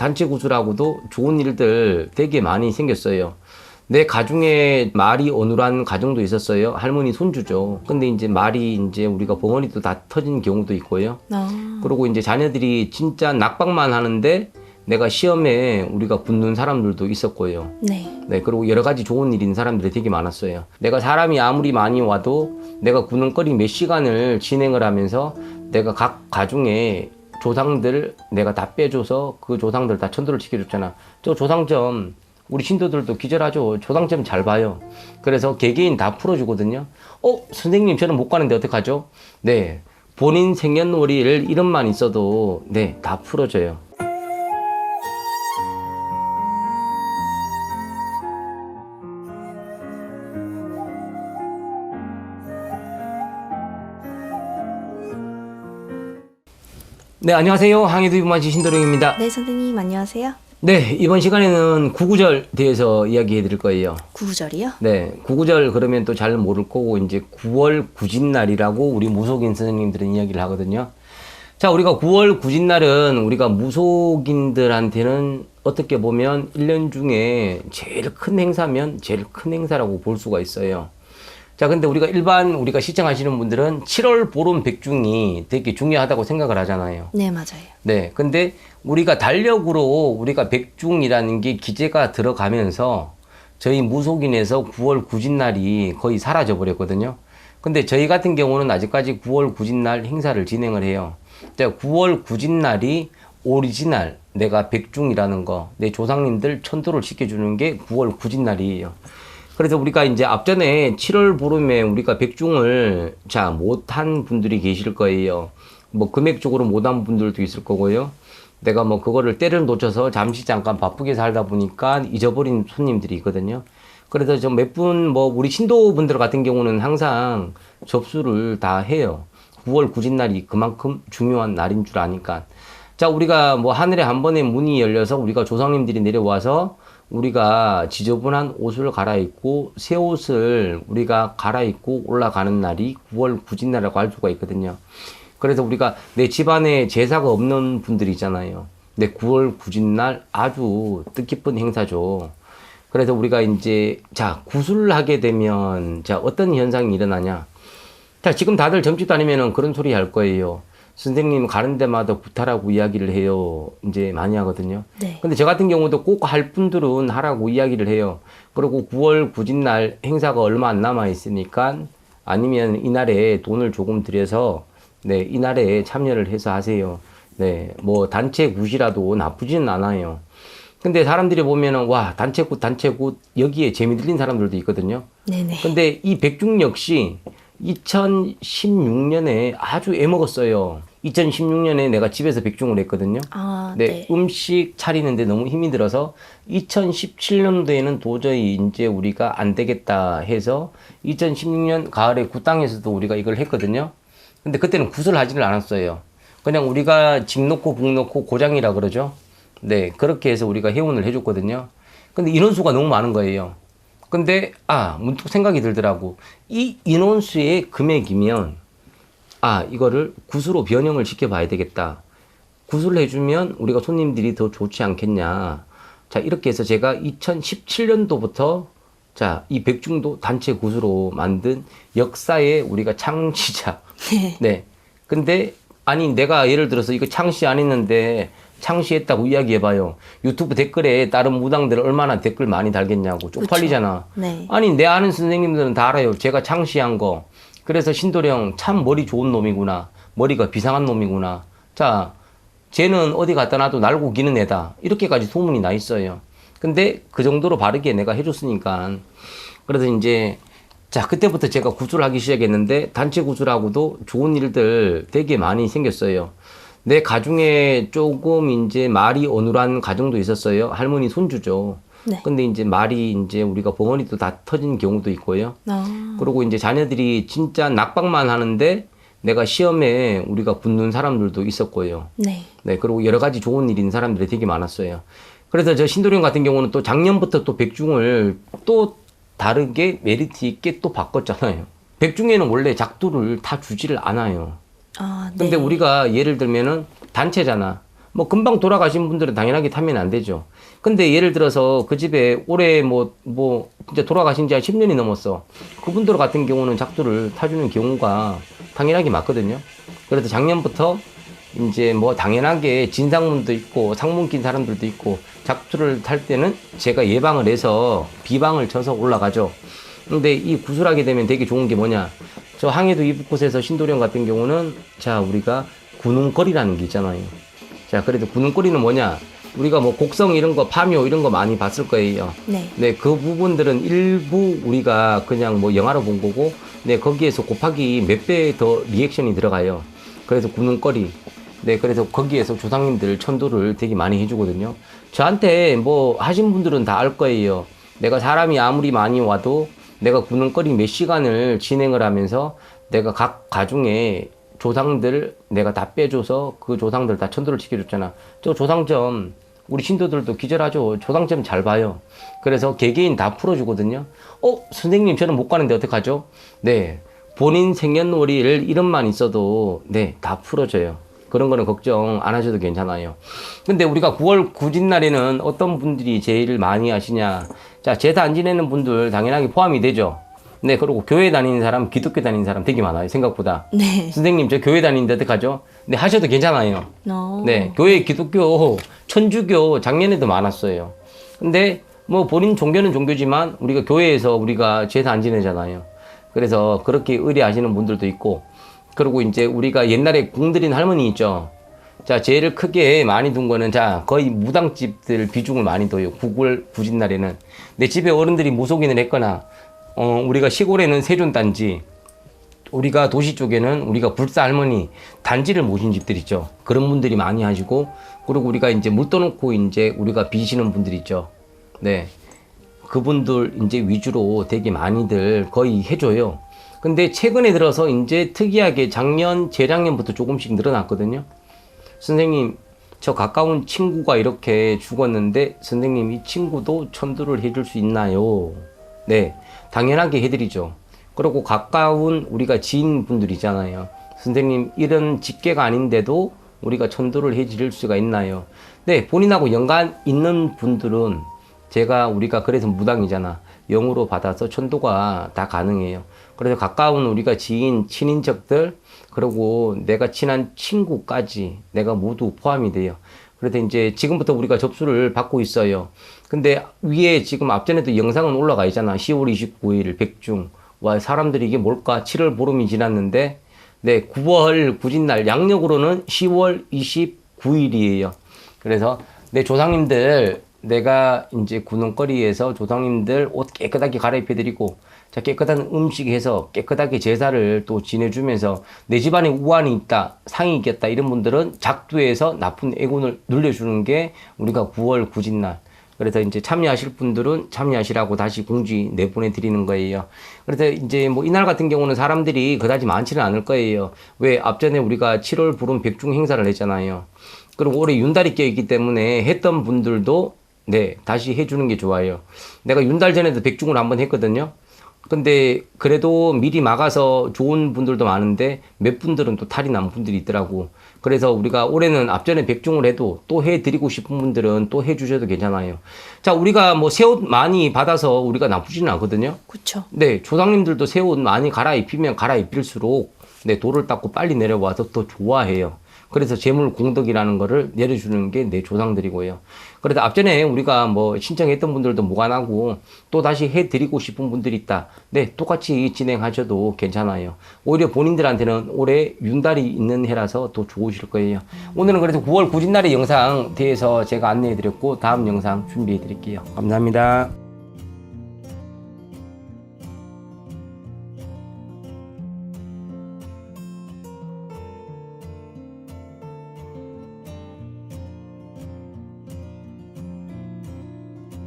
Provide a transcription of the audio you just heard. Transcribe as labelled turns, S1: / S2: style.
S1: 단체 구술하고도 좋은 일들 되게 많이 생겼어요. 내 가중에 말이 어눌한 가정도 있었어요. 할머니 손주죠. 근데 이제 말이 이제 우리가 벙어리도 다 터진 경우도 있고요.
S2: 아,
S1: 그리고 이제 자녀들이 진짜 낙방만 하는데 내가 시험에 우리가 붙는 사람들도 있었고요.
S2: 네.
S1: 네, 그리고 여러 가지 좋은 일 있는 사람들이 되게 많았어요. 내가 사람이 아무리 많이 와도 내가 구능거리 몇 시간을 진행을 하면서 내가 각 가중에 조상들 내가 다 빼줘서 그 조상들 다 천도를 지켜줬잖아. 저 조상점 우리 신도들도 기절하죠. 조상점 잘 봐요. 그래서 개개인 다 풀어주거든요. 어, 선생님 저는 못 가는데 어떡하죠? 네. 본인 생년월일 이름만 있어도 네, 다 풀어줘요. 네, 안녕하세요. 항해도 유만시 신도령입니다.
S2: 네, 선생님 안녕하세요.
S1: 네, 이번 시간에는 구구절 대해서 이야기해 드릴 거예요.
S2: 구구절이요?
S1: 네, 구구절 그러면 또 잘 모를 거고 이제 9월 구진날이라고 우리 무속인 선생님들은 이야기를 하거든요. 자, 우리가 9월 구진날은 우리가 무속인들한테는 어떻게 보면 1년 중에 제일 큰 행사면 제일 큰 행사라고 볼 수가 있어요. 자, 근데 우리가 일반 우리가 시청하시는 분들은 7월 보름 백중이 되게 중요하다고 생각을 하잖아요.
S2: 네, 맞아요.
S1: 네. 근데 우리가 달력으로 우리가 백중이라는 게 기재가 들어가면서 저희 무속인에서 9월 구진날이 거의 사라져 버렸거든요. 근데 저희 같은 경우는 아직까지 9월 구진날 행사를 진행을 해요. 자, 9월 구진날이 오리지널 내가 백중이라는 거, 내 조상님들 천도를 시켜주는 게 9월 구진날이에요. 그래서 우리가 이제 앞전에 7월 보름에 우리가 백중을 자 못한 분들이 계실 거예요. 뭐 금액적으로 못한 분들도 있을 거고요. 내가 뭐 그거를 때를 놓쳐서 잠시 잠깐 바쁘게 살다 보니까 잊어버린 손님들이 있거든요. 그래서 좀 몇 분 뭐 우리 신도분들 같은 경우는 항상 접수를 다 해요. 9월 구진날이 그만큼 중요한 날인 줄 아니까. 자, 우리가 뭐 하늘에 한 번에 문이 열려서 우리가 조상님들이 내려와서 우리가 지저분한 옷을 갈아입고 새 옷을 우리가 갈아입고 올라가는 날이 9월 구진날이라고 할 수가 있거든요. 그래서 우리가 내 집안에 제사가 없는 분들이 있잖아요. 근데 9월 구진날 아주 뜻깊은 행사죠. 그래서 우리가 이제 자 구술을 하게 되면 자 어떤 현상이 일어나냐. 자 지금 다들 점집 다니면은 그런 소리 할 거예요. 선생님 가는 데마다 구타라고 이야기를 해요. 이제 많이 하거든요.
S2: 네.
S1: 근데 저 같은 경우도 꼭 할 분들은 하라고 이야기를 해요. 그리고 9월 구진날 행사가 얼마 안 남아 있으니까 아니면 이날에 돈을 조금 들여서 네, 이날에 참여를 해서 하세요. 네, 뭐 단체 굿이라도 나쁘지는 않아요. 근데 사람들이 보면은 와, 단체 굿, 단체 굿 여기에 재미 들린 사람들도 있거든요.
S2: 네네.
S1: 근데 이 백중 역시 2016년에 아주 애먹었어요. 2016년에 내가 집에서 백중을 했거든요.
S2: 아,
S1: 네,
S2: 네.
S1: 음식 차리는데 너무 힘이 들어서 2017년도에는 도저히 이제 우리가 안 되겠다 해서 2016년 가을에 구땅에서도 우리가 이걸 했거든요. 근데 그때는 굿을 하지를 않았어요. 그냥 우리가 집 놓고 북 놓고 고장이라 그러죠. 네, 그렇게 해서 우리가 회원을 해줬거든요. 근데 인원수가 너무 많은 거예요. 근데 아 문득 생각이 들더라고. 이 인원수의 금액이면 아 이거를 굿으로 변형을 시켜봐야 되겠다. 굿을 해주면 우리가 손님들이 더 좋지 않겠냐. 자 이렇게 해서 제가 2017년도부터 자 이 백중도 단체 굿으로 만든 역사의 우리가 창시자.
S2: 네.
S1: 네. 근데 아니 내가 예를 들어서 이거 창시 안 했는데 창시했다고 이야기해봐요. 유튜브 댓글에 다른 무당들 얼마나 댓글 많이 달겠냐고 쪽팔리잖아.
S2: 네.
S1: 아니 내 아는 선생님들은 다 알아요. 제가 창시한 거. 그래서 신도령 참 머리 좋은 놈이구나. 머리가 비상한 놈이구나. 자, 쟤는 어디 갖다 놔도 날고 기는 애다. 이렇게까지 소문이 나 있어요. 근데 그 정도로 바르게 내가 해줬으니까. 그래서 이제 자 그때부터 제가 구술을 하기 시작했는데 단체 구술하고도 좋은 일들 되게 많이 생겼어요. 내 가중에 조금 이제 말이 어눌한 가정도 있었어요. 할머니 손주죠.
S2: 네.
S1: 근데 이제 말이 이제 우리가 벙어리도 다 터진 경우도 있고요.
S2: 아,
S1: 그리고 이제 자녀들이 진짜 낙방만 하는데 내가 시험에 우리가 붙는 사람들도 있었고요.
S2: 네.
S1: 네, 그리고 여러 가지 좋은 일 있는 사람들이 되게 많았어요. 그래서 저 신도령 같은 경우는 또 작년부터 또 백중을 또 다르게 메리트 있게 또 바꿨잖아요. 백중에는 원래 작두를 다 주지를 않아요.
S2: 아, 네.
S1: 근데 우리가 예를 들면은 단체잖아. 뭐 금방 돌아가신 분들은 당연하게 타면 안 되죠. 근데 예를 들어서 그 집에 올해 뭐, 뭐, 진짜 돌아가신 지 한 10년이 넘었어. 그분들 같은 경우는 작두를 타주는 경우가 당연하게 맞거든요. 그래서 작년부터 이제 뭐 당연하게 진상문도 있고 상문 낀 사람들도 있고 작두를 탈 때는 제가 예방을 해서 비방을 쳐서 올라가죠. 근데 이 구슬하게 되면 되게 좋은 게 뭐냐. 저 항해도 이북곳에서 신도령 같은 경우는 자, 우리가 구능거리라는 게 있잖아요. 자, 그래도 구능거리는 뭐냐. 우리가 뭐 곡성 이런 거, 파묘 이런 거 많이 봤을 거예요.
S2: 네.
S1: 네, 그 부분들은 일부 우리가 그냥 뭐 영화로 본 거고, 네, 거기에서 곱하기 몇 배 더 리액션이 들어가요. 그래서 구능거리. 네, 그래서 거기에서 조상님들 천도를 되게 많이 해주거든요. 저한테 뭐 하신 분들은 다 알 거예요. 내가 사람이 아무리 많이 와도 내가 구능거리 몇 시간을 진행을 하면서 내가 각 가중에 조상들 내가 다 빼줘서 그 조상들 다 천도를 지켜줬잖아. 저 조상점 우리 신도들도 기절하죠. 조상점 잘 봐요. 그래서 개개인 다 풀어주거든요. 어, 선생님 저는 못 가는데 어떡하죠? 네. 본인 생년월일 이름만 있어도 네, 다 풀어줘요. 그런 거는 걱정 안 하셔도 괜찮아요. 근데 우리가 9월 구진날에는 어떤 분들이 제일 많이 하시냐. 자, 제사 안 지내는 분들 당연하게 포함이 되죠. 네, 그리고 교회 다니는 사람, 기독교 다니는 사람 되게 많아요. 생각보다.
S2: 네.
S1: 선생님, 저 교회 다니는데 어떡하죠? 네, 하셔도 괜찮아요.
S2: 어.
S1: 네, 교회 기독교, 천주교 작년에도 많았어요. 근데 뭐 본인 종교는 종교지만 우리가 교회에서 우리가 제사 안 지내잖아요. 그래서 그렇게 의뢰하시는 분들도 있고, 그리고 이제 우리가 옛날에 궁드린 할머니 있죠. 자, 제일 크게 많이 둔 거는 자, 거의 무당집들 비중을 많이 둬요. 9월 구진 날에는. 내 집에 어른들이 무속인을 했거나, 어, 우리가 시골에는 세존단지, 우리가 도시 쪽에는 우리가 불사 할머니 단지를 모신 집들 있죠. 그런 분들이 많이 하시고 그리고 우리가 이제 물 떠놓고 이제 우리가 비시는 분들 있죠. 네. 그분들 이제 위주로 되게 많이들 거의 해줘요. 근데 최근에 들어서 이제 특이하게 작년, 재작년부터 조금씩 늘어났거든요. 선생님, 저 가까운 친구가 이렇게 죽었는데 선생님 이 친구도 천도를 해줄 수 있나요? 네, 당연하게 해드리죠. 그리고 가까운 우리가 지인분들이잖아요. 선생님 이런 직계가 아닌데도 우리가 천도를 해드릴 수가 있나요? 네, 본인하고 연관 있는 분들은 제가 우리가 그래서 무당이잖아. 영으로 받아서 천도가 다 가능해요. 그래서 가까운 우리가 지인, 친인척들, 그리고 내가 친한 친구까지 내가 모두 포함이 돼요. 그래서 이제 지금부터 우리가 접수를 받고 있어요. 근데 위에 지금 앞전에도 영상은 올라가 있잖아. 10월 29일 백중. 와, 사람들이 이게 뭘까? 7월 보름이 지났는데, 네, 9월 구진날, 양력으로는 10월 29일이에요. 그래서 내 조상님들, 내가 이제 구능거리에서 조상님들 옷 깨끗하게 갈아입혀 드리고, 자, 깨끗한 음식 해서 깨끗하게 제사를 또 지내주면서 내 집안에 우환이 있다, 상이 있겠다, 이런 분들은 작두에서 나쁜 애군을 눌려주는 게 우리가 9월 구진날. 그래서 이제 참여하실 분들은 참여하시라고 다시 공지 내보내 드리는 거예요. 그래서 이제 뭐 이날 같은 경우는 사람들이 그다지 많지는 않을 거예요. 왜 앞전에 우리가 7월 부름 백중 행사를 했잖아요. 그리고 올해 윤달이 껴있기 때문에 했던 분들도 네 다시 해주는 게 좋아요. 내가 윤달 전에도 백중을 한번 했거든요. 근데 그래도 미리 막아서 좋은 분들도 많은데 몇 분들은 또 탈이 난 분들이 있더라고. 그래서 우리가 올해는 앞전에 백중을 해도 또 해드리고 싶은 분들은 또 해주셔도 괜찮아요. 자, 우리가 뭐 새 옷 많이 받아서 우리가 나쁘지는 않거든요.
S2: 그쵸.
S1: 네, 조상님들도 새 옷 많이 갈아입히면 갈아입힐수록 네, 돌을 닦고 빨리 내려와서 더 좋아해요. 그래서 재물 공덕이라는 거를 내려주는 게 내 조상들이고요. 그래서 앞전에 우리가 뭐 신청했던 분들도 무관하고 또 다시 해드리고 싶은 분들이 있다. 네, 똑같이 진행하셔도 괜찮아요. 오히려 본인들한테는 올해 윤달이 있는 해라서 더 좋으실 거예요. 오늘은 그래서 9월 9일 날의 영상 대해서 제가 안내해 드렸고 다음 영상 준비해 드릴게요. 감사합니다.